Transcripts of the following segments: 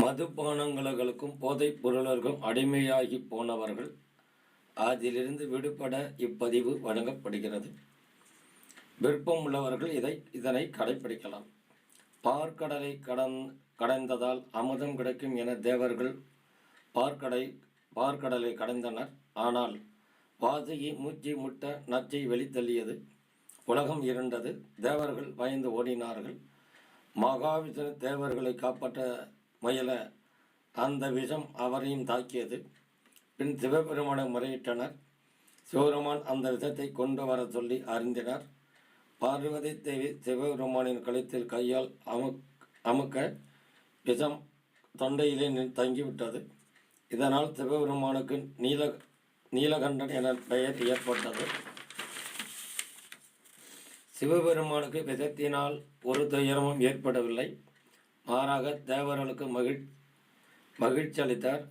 மதுபானங்களுக்கும் போதைப் பொருளர்களுக்கும் அடிமையாகி போனவர்கள் அதிலிருந்து விடுபட இப்பதிவு வழங்கப்படுகிறது. விருப்பம் உள்ளவர்கள் இதை இதனை கடைப்பிடிக்கலாம். பார்க்கடலை கடன் கடைந்ததால் அமுதம் கிடைக்கும் என தேவர்கள் பார்க்கடை பார்க்கடலை கடைந்தனர். ஆனால் பாதையை மூச்சு முட்ட நச்சை வெளித்தள்ளியது. உலகம் இருண்டது. தேவர்கள் பயந்து ஓடினார்கள். மகாவிஷ்ணு தேவர்களை காப்பாற்ற முயல அந்த விஷம் அவரையும் தாக்கியது. பின் சிவபெருமானை முறையிட்டனர். சிவபெருமான் அந்த விஷத்தை கொண்டு வர சொல்லி அறிந்தினார். பார்வதி தேவி சிவபெருமானின் கழுத்தில் கையால் அமுக் அமுக்க விஷம் தொண்டையிலே நின் தங்கிவிட்டது. இதனால் சிவபெருமானுக்கு நீல நீலகண்டன் என பெயர் ஏற்பட்டது. சிவபெருமானுக்கு விஷத்தினால் ஒரு துயரமும் ஏற்படவில்லை. மாறாக தேவர்களுக்கு மகிழ் மகிழ்ச்சி அளித்தார்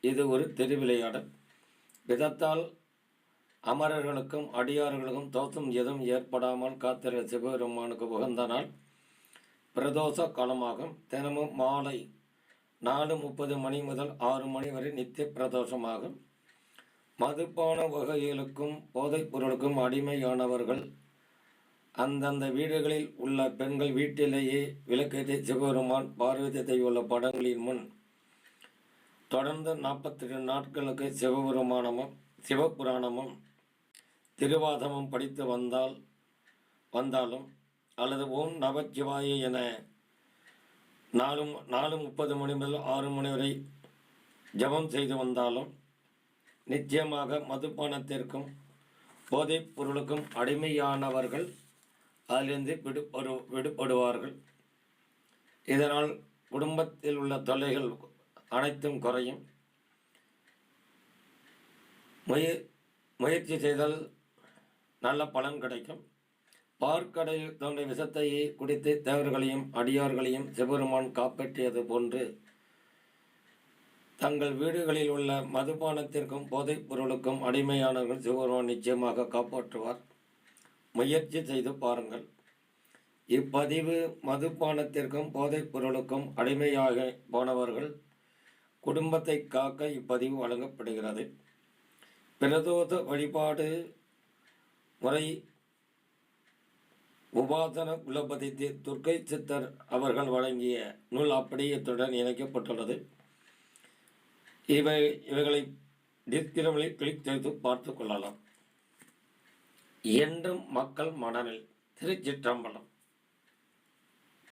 இது ஒரு திருவிளையாடல் விதத்தால் அமரர்களுக்கும் அடியார்களுக்கும் தோற்றம் எதுவும் ஏற்படாமல் காத்திர சிவபெருமானுக்கு உகந்த நாள். பிரதோஷ காலமாகும். தினமும் மாலை நாலு முப்பது மணி முதல் ஆறு மணி வரை நித்திய பிரதோஷமாகும். மதுபான வகைகளுக்கும் போதைப் பொருளுக்கும் அடிமையானவர்கள் அந்தந்த வீடுகளில் உள்ள பெண்கள் வீட்டிலேயே விளக்கேற்றி சிவபெருமான் பார்வதி தேவி உள்ள படங்களின் முன் தொடர்ந்து நாற்பத்தி ரெண்டு நாட்களுக்கு சிவபெருமானமும் சிவபுராணமும் திருவாதமும் படித்து வந்தால் வந்தாலும் அல்லது ஓம் நவச்சிவாய என நாலு நாலு முப்பது மணி முதல் ஆறு மணி வரை ஜபம் செய்து வந்தாலும் நிச்சயமாக மதுபானத்திற்கும் போதைப் பொருளுக்கும் அடிமையானவர்கள் அதிலிருந்து விடுபடு விடுபடுவார்கள். இதனால் குடும்பத்தில் உள்ள தொல்லைகள் அனைத்தும் குறையும். முய முயற்சி செய்தால் நல்ல பலன் கிடைக்கும். பார்க்கடையில் தோன்றிய விஷத்தையே குடித்து தேவர்களையும் அடியார்களையும் சிவபெருமான் காப்பாற்றியது போன்று தங்கள் வீடுகளில் உள்ள மதுபானத்திற்கும் போதைப் பொருளுக்கும் அடிமையானவர்கள் சிவபெருமான் நிச்சயமாக காப்பாற்றுவார். முயற்சி செய்து பாருங்கள். இப்பதிவு மதுபானத்திற்கும் போதைப் பொருளுக்கும் அடிமையாக போனவர்கள் குடும்பத்தை காக்க இப்பதிவு வழங்கப்படுகிறது. பிரதோத வழிபாடு முறை உபாசன குலபதி தி- துர்க்கை சித்தர் அவர்கள் வழங்கிய நூல் அப்படியத்துடன் இணைக்கப்பட்டுள்ளது. இவை இவைகளை டிஸ்கிரமில் கிளிக் செய்து பார்த்து கொள்ளலாம். என்றும் மக்கள் மனநில் திருச்சிற்றம்பலம்.